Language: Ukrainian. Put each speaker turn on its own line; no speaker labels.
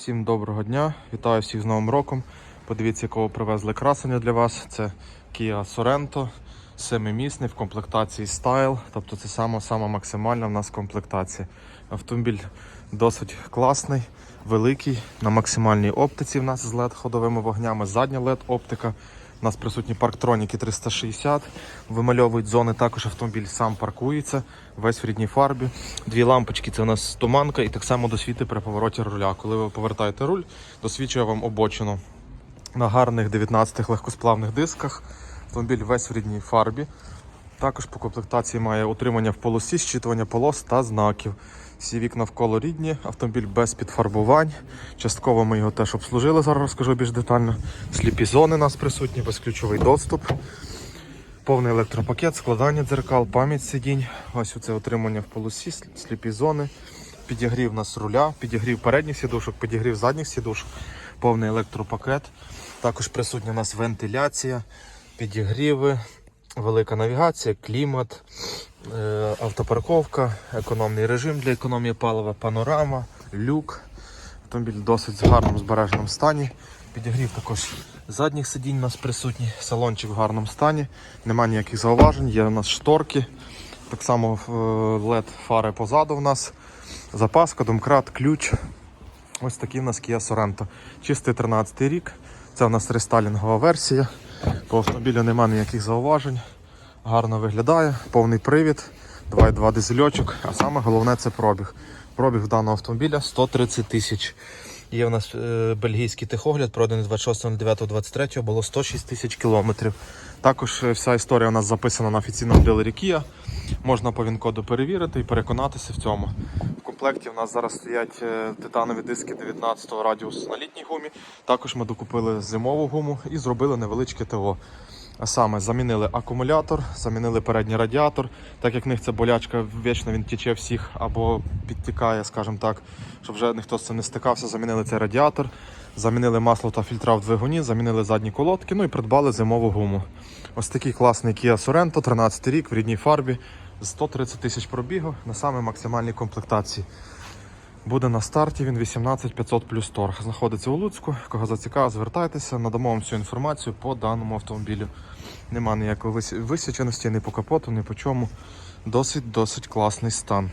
Всім доброго дня, вітаю всіх з Новим роком. Подивіться, якого привезли красення для вас. Це Kia Sorento, семимісний в комплектації Style. Тобто це сама, сама максимальна в нас комплектація. Автомобіль досить класний, великий, на максимальній оптиці в нас з LED ходовими вогнями, задня LED оптика. У нас присутні парктроніки 360, вимальовують зони, також автомобіль сам паркується, весь в рідній фарбі. Дві лампочки це у нас туманка і так само досвіти при повороті руля. Коли ви повертаєте руль, досвідчує вам обочину. На гарних 19 легкосплавних дисках. Автомобіль весь в рідній фарбі. Також по комплектації має утримання в полосі, щитування полос та знаків. Всі вікна вколо рідні, автомобіль без підфарбувань. Частково ми його теж обслужили, зараз розкажу більш детально. Сліпі зони у нас присутні, безключовий доступ. Повний електропакет, складання дзеркал, пам'ять сидінь. Ось оце отримання в полосі, сліпі зони. Підігрів у нас руля, підігрів передніх сідушок, підігрів задніх сідушок, повний електропакет. Також присутня у нас вентиляція, підігріви, велика навігація, клімат, автопарковка, економний режим для економії палива, панорама, люк. Автомобіль в досить гарному збереженому стані. Підігрів також задніх сидінь у нас присутній, салончик в гарному стані, немає ніяких зауважень, є у нас шторки. Так само е, LED фари позаду у нас, запаска, домкрат, ключ. Ось такий у нас Kia Sorento. Чистий 13 рік. Це у нас рестайлінгова версія. По автомобілю немає ніяких зауважень. Гарно виглядає, повний привід, 2,2 дизельочок, а саме головне це пробіг. Пробіг даного автомобіля 130 тисяч. Є у нас е, бельгійський техогляд, проданий 26.09.23, було 106 тисяч кілометрів. Також е, вся історія у нас записана на офіційному дилері Kia. Можна по він-коду перевірити і переконатися в цьому. В комплекті у нас зараз стоять е, титанові диски 19 радіус на літній гумі. Також ми докупили зимову гуму і зробили невеличке ТО. А саме замінили акумулятор, замінили передній радіатор. Так як в них це болячка, вічно він тіче всіх або підтікає, скажімо так, щоб вже ніхто з цим не стикався. Замінили цей радіатор, замінили масло та фільтра в двигуні, замінили задні колодки, ну і придбали зимову гуму. Ось такий класний Kia Sorento, 13 рік в рідній фарбі, 130 тисяч пробігу на саме максимальній комплектації. Буде на старті він 18500 плюс торг. Знаходиться у Луцьку. Кого зацікавив, звертайтеся, надамо вам всю інформацію по даному автомобілю. Нема ніякої вис- висіченості ні по капоту, ні по чому. Досить досить класний стан.